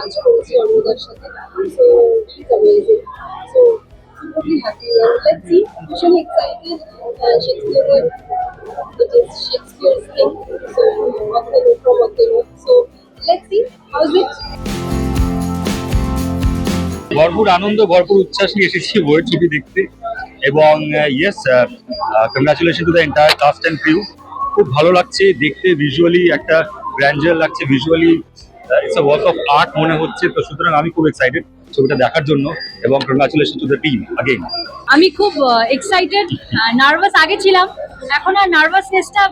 কাজ করেছি অন্যদের সাথে ভরপুর আনন্দ, ভরপুর উচ্ছ্বাস নিয়ে এসেছি বইয়ের ছবি দেখতে। এবং yes sir congratulation to the entire cast and few খুব ভালো লাগছে দেখতে ভিজুয়ালি একটা ব্র্যান্ডেল লাগছে। Visually it's a work of art মনে হচ্ছে, তো সুতরাং আমি খুব এক্সাইটেড ছবিটা দেখার জন্য এবং congratulation to the team again আমি খুব এক্সাইটেড নার্ভাস আগে ছিলাম, এখন আর নার্ভাসনেসটা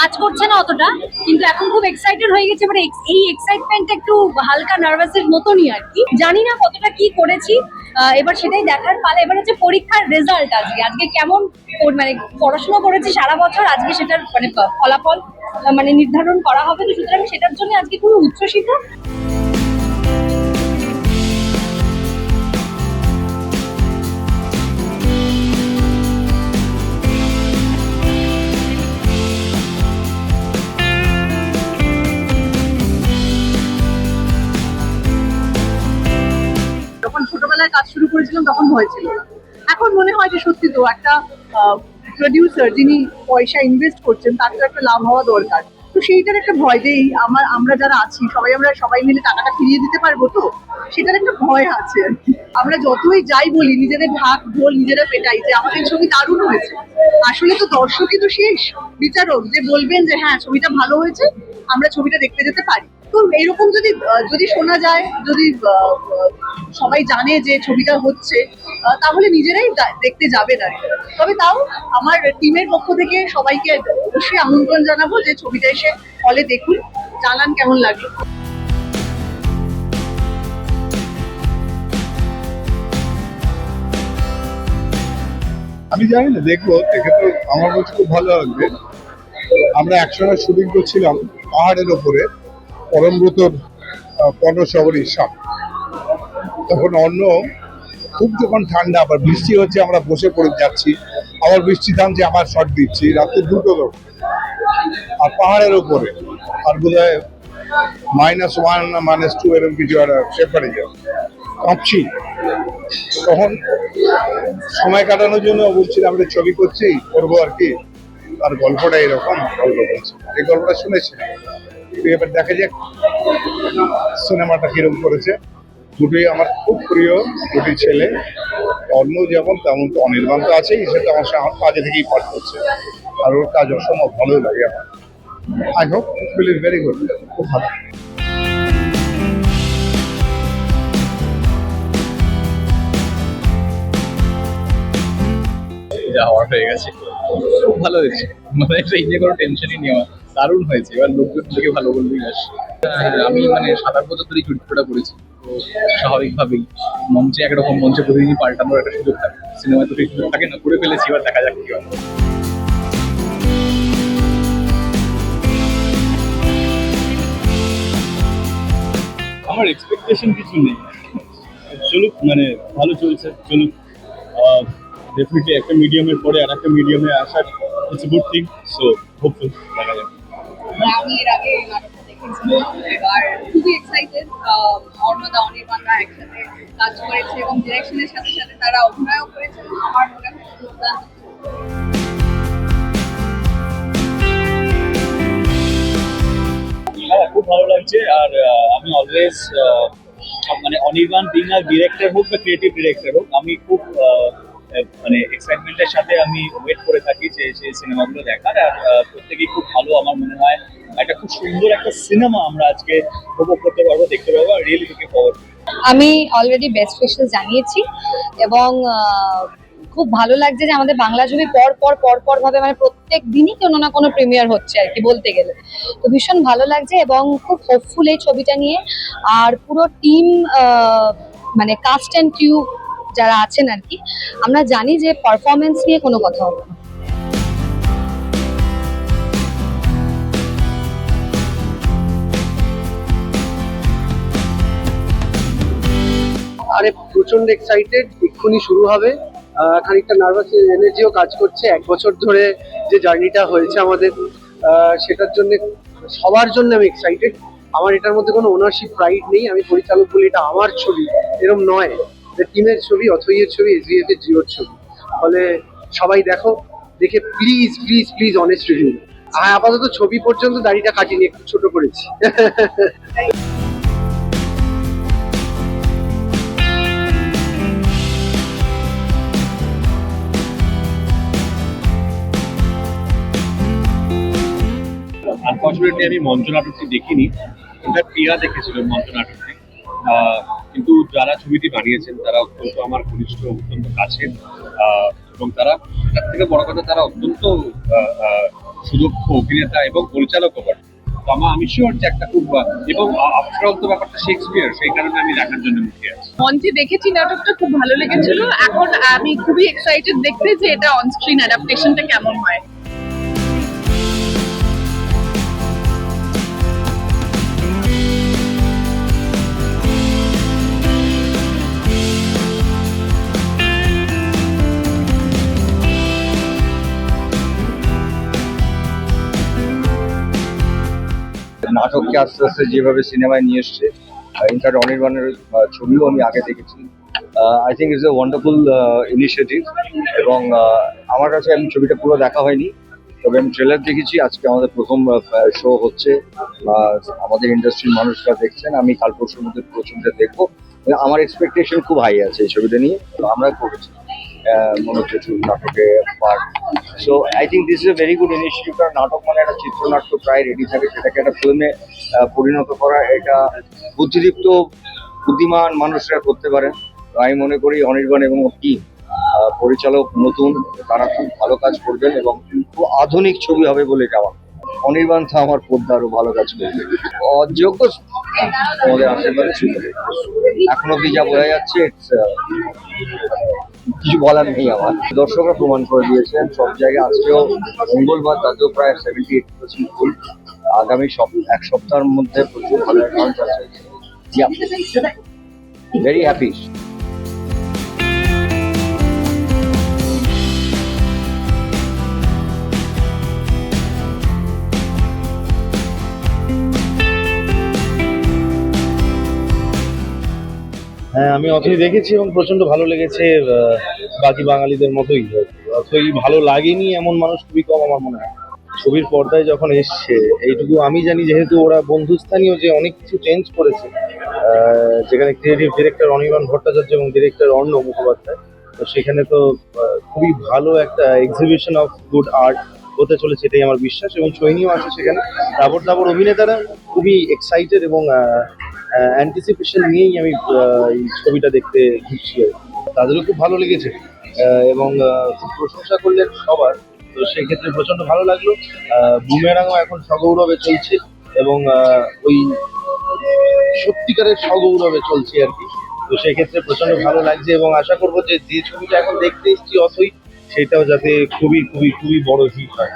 কাজ করছে না অতটা, কিন্তু এখন খুব এক্সাইটেড হয়ে গেছে মানে এই এক্সাইটমেন্ট একটু হালকা নার্ভাসের মতনই আর কি। জানি না কতটা কি করেছি এবার সেটাই দেখার পালা। এবার হচ্ছে পরীক্ষার রেজাল্ট আজকে। আজকে কেমন মানে পড়াশোনা করেছি সারা বছর, আজকে সেটার মানে ফলাফল মানে নির্ধারণ করা হবে। তো সুতরাং সেটার জন্য আজকে খুবই উচ্ছ্বসিত কাজ শুরু করেছিলাম তখন হয়েছিল এখন মনে হয় যে সত্যি তো একটা প্রডিউসার যিনি পয়সা ইনভেস্ট করছেন, তার তো একটা লাভ হওয়া দরকার। তো সেইটার একটা ভয় যে আমার, আমরা যারা আছি, সবাই আমরা সবাই মিলে টাকাটা ফিরিয়ে দিতে পারব তো? সেটার একটা ভয় আছে। আমরা যতই যাই বলি, নিজেদের ঢাক ঢোল নিজেরা পেটাই, যে আমাদের ছবি দারুণ হয়েছে। আসলে তো দর্শকই তো শেষ। বিচারক যে বলবেন যে হ্যাঁ ছবিটা ভালো হয়েছে, আমরা ছবিটা দেখতে যেতে পারি। তো এইরকম যদি যদি শোনা যায়, যদি সবাই জানে যে ছবিটা হচ্ছে তাহলে নিজেরাই দেখতে যাবে না তবে তাও আমার টিমের পক্ষ থেকে সবাইকে অবশ্যই আমন্ত্রণ জানাব যে ছবিটা এসে হলে দেখুন জানান কেমন লাগল। আমি জানি না, দেখব আমার কাছে খুব ভালো লাগবে। আমরা শুটিং করছিলাম পাহাড়ের ওপরে পরমব্রতর পর্ণশবরীর সাপ। তখন অন্য, খুব যখন ঠান্ডা, আবার বৃষ্টি হচ্ছে, আমরা বসে পড়ে যাচ্ছি। আবার বৃষ্টি থামছে আবার শট দিচ্ছি, রাত্রে দুটো লোক। আর পাহাড়ের ওপরে আর বোধ হয় মাইনাস ওয়ান না মাইনাস টু এরকম কিছু একটা টেম্পারেচার কাঁপছি। তখন সময় কাটানোর জন্য বলছিলাম আমরা ছবি করছি, করব আর কি। আর গল্পটা এরকম, গল্প বলছি। এই গল্পটা শুনেছি। এবার দেখা যাক সিনেমাটা কীরকম করেছে। দুটোই আমার খুব প্রিয়, দুটি ছেলে। অন্য যেমন তেমন তো অনির্বাণ তো আছেই সেটা আমার কাজে থেকেই পাঠ করছে। আর ওর কাজ অসম্ভব ভালোই লাগে আমার। Hope feel is very good খুব ভালো যা হওয়ার হয়ে গেছে। খুব ভালো হয়েছে। মানে সেই নিয়ে কোনো টেনশনই নেই আমার। দারুণ হয়েছে। এবার লোকজন থেকে ভালো বলবেই আস আমি মানে সাত আট বছর ধরেই চরিত্রটা করেছি। স্বাভাবিকভাবেই মঞ্চে একরকম মঞ্চে প্রতিদিনই পাল্টানোর একটা সুযোগ থাকে। সিনেমায় তো সেই থাকে না, করে ফেলেছি, এবার দেখা যাক কি হয়। আমার এক্সপেকটেশন কিছু নেই। চলুক মানে ভালো চলছে, চলুক। ডেফিনেটলি একটা মিডিয়ামের পরে আর একটা মিডিয়ামে আসার it's good thing so hopeful দেখা যাক। মানে আমি এর আগে এবার খুবই এক্সাইটেড একসাথে কাজ করেছে এবং সাথে তারা অভিনয়ও ভালো লাগছে আর আমি অলওয়েজ মানে অনির্বাণ বিং আর ডিরেক্টর হোক বা ক্রিয়েটিভ ডিরেক্টর হোক, আমি খুব মানে এক্সাইটমেন্টের সাথে আমি ওয়েট করে থাকি যে সেই সিনেমাগুলো দেখার। আর প্রত্যেকেই খুব ভালো আমার মনে হয়। একটা খুব সুন্দর একটা সিনেমা আমরা আজকে উপভোগ করতে পারব, দেখতে পারব আর রিয়েলি লুকিং ফরওয়ার্ড আমি অলরেডি বেস্ট উইশেস জানিয়েছি এবং খুব ভালো লাগছে যে আমাদের বাংলা ছবি পর পর পর পর ভাবে মানে প্রত্যেক দিনই কোনো না কোনো প্রিমিয়ার হচ্ছে আর কি বলতে গেলে। তো ভীষণ ভালো লাগছে এবং খুব হোপফুল এই ছবিটা নিয়ে। আর পুরো টিম মানে কাস্ট অ্যান্ড কিউ যারা আছেন আর কি, আমরা জানি যে পারফরমেন্স নিয়ে কোনো কথা হবে না। আরে প্রচণ্ড এক্সাইটেড এক্ষুনি শুরু হবে। খানিকটা নার্ভাস এনার্জিও কাজ করছে। এক বছর ধরে যে জার্নিটা হয়েছে আমাদের সেটার জন্য সবার জন্য আমি এক্সাইটেড আমার এটার মধ্যে কোনো ওনারশিপ প্রাইড নেই। আমি পরিচালক বলি, এটা আমার ছবি। এরম নয় টিমের ছবি, অথইয়ের ছবি এসবিএফ এর জিওর ছবি। ফলে সবাই দেখো, দেখে please please please honest review আর আপাতত ছবি পর্যন্ত দাড়িটা কাটিনি, একটু ছোট করেছি। আনফর্চুনেটলি আমি মঞ্চ নাটকটি দেখিনি। এটা প্রিয়া দেখেছিল মঞ্চ নাটকটি কিন্তু যারা ছবিটি বানিয়েছেন, তারা অত্যন্ত আমার ঘনিষ্ঠ, অত্যন্ত কাছের এবং তারা, তার থেকে বড় কথা, তারা অত্যন্ত সুদক্ষ অভিনেতা এবং পরিচালকও বটে তো আমার আমি শিওর যে একটা খুব, এবং আফটার অল তো ব্যাপারটা শেক্সপিয়ার সেই কারণে আমি দেখার জন্য মুখে আছি। মঞ্চে দেখেছি নাটকটা, খুব ভালো লেগেছিল। এখন আমি খুবই এক্সাইটেড দেখতে যে এটা অন স্ক্রিন অ্যাডাপ্টেশনটা কেমন হয়। নাটককে আস্তে আস্তে যেভাবে সিনেমায় নিয়ে এসছে ইনফ্যাক্ট অনির্বাণের ছবিও আমি আগে দেখেছি। I think it's a wonderful initiative এবং আমার কাছে আমি ছবিটা পুরো দেখা হয়নি, তবে আমি ট্রেলার দেখেছি, আজকে আমাদের প্রথম শো হচ্ছে আমাদের ইন্ডাস্ট্রির মানুষরা দেখছেন, আমি কাল পরশুর মধ্যে পুরো দেখব। আমার এক্সপেকটেশন খুব হাই আছে এই ছবিটা নিয়ে আমরা করেছি। আহ, মনে হচ্ছে নাটকে part so I think this is a very good initiative কারণ নাটক মানে একটা চিত্রনাট্য প্রায় রেডি থাকে সেটাকে একটা ফিল্মে পরিণত করা এটা বুদ্ধিদীপ্ত বুদ্ধিমান মানুষরা করতে পারে। আমি মনে করি অনির্বাণ এবং টিম পরিচালক নতুন তারা খুব ভালো কাজ করবেন এবং খুব আধুনিক ছবি হবে বলে আমার। অনির্বাণ তো আমার পদ্মা আরও ভালো কাজ করবে। অযোগ্য আমাদের আশীর্বাদে ছিল এখন অব্দি যা বোঝা যাচ্ছে কিছু বলার নেই আমার। দর্শকরা প্রমাণ করে দিয়েছেন, সব জায়গায় আজকেও মঙ্গলবার, তাতেও প্রায় সেভেন্টি এইট পার্সেন্ট ফুল আগামী সপ, এক সপ্তাহের মধ্যে প্রচুর ভালো অ্যাকাউন্ট আছে। ভেরি হ্যাপি হ্যাঁ আমি অথই দেখেছি এবং প্রচণ্ড ভালো লেগেছে বাকি বাঙালিদের মতোই। অথই ভালো লাগেনি এমন মানুষ খুবই কম আমার মনে হয়। ছবির পর্দায় যখন এসছে, এইটুকু আমি জানি যেহেতু ওরা বন্ধুস্থানীয় যে অনেক কিছু চেঞ্জ করেছে যেখানে ক্রিয়েটিভ ডিরেক্টর অনির্বাণ ভট্টাচার্য এবং ডিরেক্টর অর্ণব মুখোপাধ্যায়, তো সেখানে তো খুবই ভালো একটা এক্সিবিশন অফ গুড আর্ট হতে চলেছে, এটাই আমার বিশ্বাস এবং সৈনীও আছে সেখানে। তারপর তারপর অভিনেতারা খুবই এক্সাইটেড এবং অ্যান্টিসিপেশন নিয়েই আমি আহ, এই ছবিটা দেখতে ঘুরছি আর কি। তাদেরও খুব ভালো লেগেছে। আহ, এবং খুব প্রশংসা করলেন সবার। তো সেক্ষেত্রে প্রচণ্ড ভালো লাগল। বুমেরাঙও এখন সগৌরবে চলছে এবং ওই সত্যিকারের সগৌরবে চলছে আর কি। তো সেক্ষেত্রে প্রচণ্ড ভালো লাগছে এবং আশা করব যে যে ছবিটা এখন দেখতে এসেছি অথই সেটাও যাতে খুবই খুবই খুবই বড় হিট হয়।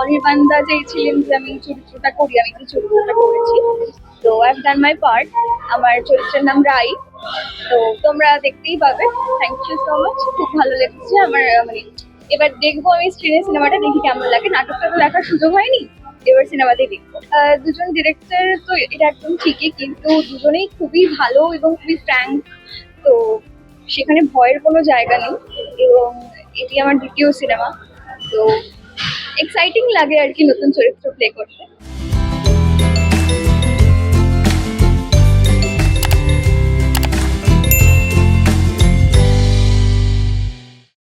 অনির্বাণদা যে ছিলেন যে আমি চরিত্রটা করি আমি যে চরিত্রটা করেছি? হ্যাভ ডান মাই পার্ট আমার চরিত্রের নাম রাই। তো তোমরা দেখতেই পাবে। থ্যাংক ইউ সো মাচ খুব ভালো লেগেছে আমার মানে এবার দেখব আমি স্ক্রিনে সিনেমাটা দেখি কেমন লাগে। নাটকটা তো দেখার সুযোগ হয়নি। এবার সিনেমাতেই দেখব। দুজন ডিরেক্টর তো এটা একদম ঠিকই, কিন্তু দুজনেই খুবই ভালো এবং খুবই ফ্র্যাঙ্ক তো সেখানে ভয়ের কোনো জায়গা নেই এবং এটি আমার দ্বিতীয় সিনেমা তো এক্সাইটিং লাগে আর কি নতুন চরিত্র প্লে করতে।